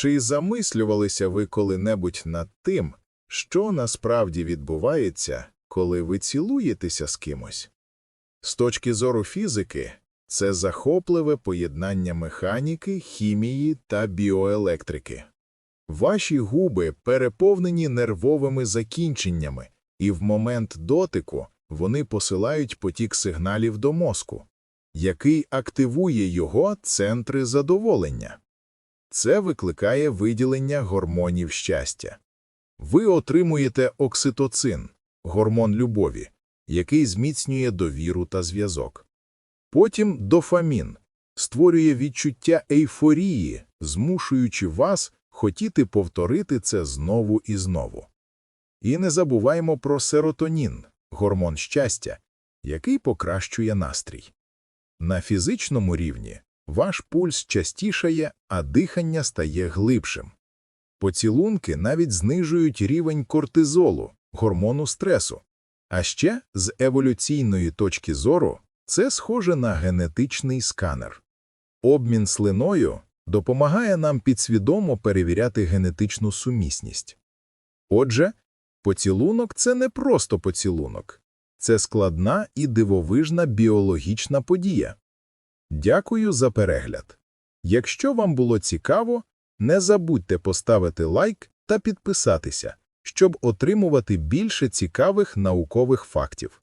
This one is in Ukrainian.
Чи замислювалися ви коли-небудь над тим, що насправді відбувається, коли ви цілуєтеся з кимось? З точки зору фізики, це захопливе поєднання механіки, хімії та біоелектрики. Ваші губи переповнені нервовими закінченнями, і в момент дотику вони посилають потік сигналів до мозку, який активує його центри задоволення. Це викликає виділення гормонів щастя. Ви отримуєте окситоцин, гормон любові, який зміцнює довіру та зв'язок. Потім дофамін створює відчуття ейфорії, змушуючи вас хотіти повторити це знову і знову. І не забуваймо про серотонін, гормон щастя, який покращує настрій. На фізичному рівні ваш пульс частішає, а дихання стає глибшим. Поцілунки навіть знижують рівень кортизолу, гормону стресу. А ще з еволюційної точки зору це схоже на генетичний сканер. Обмін слиною допомагає нам підсвідомо перевіряти генетичну сумісність. Отже, поцілунок – це не просто поцілунок. Це складна і дивовижна біологічна подія. Дякую за перегляд. Якщо вам було цікаво, не забудьте поставити лайк та підписатися, щоб отримувати більше цікавих наукових фактів.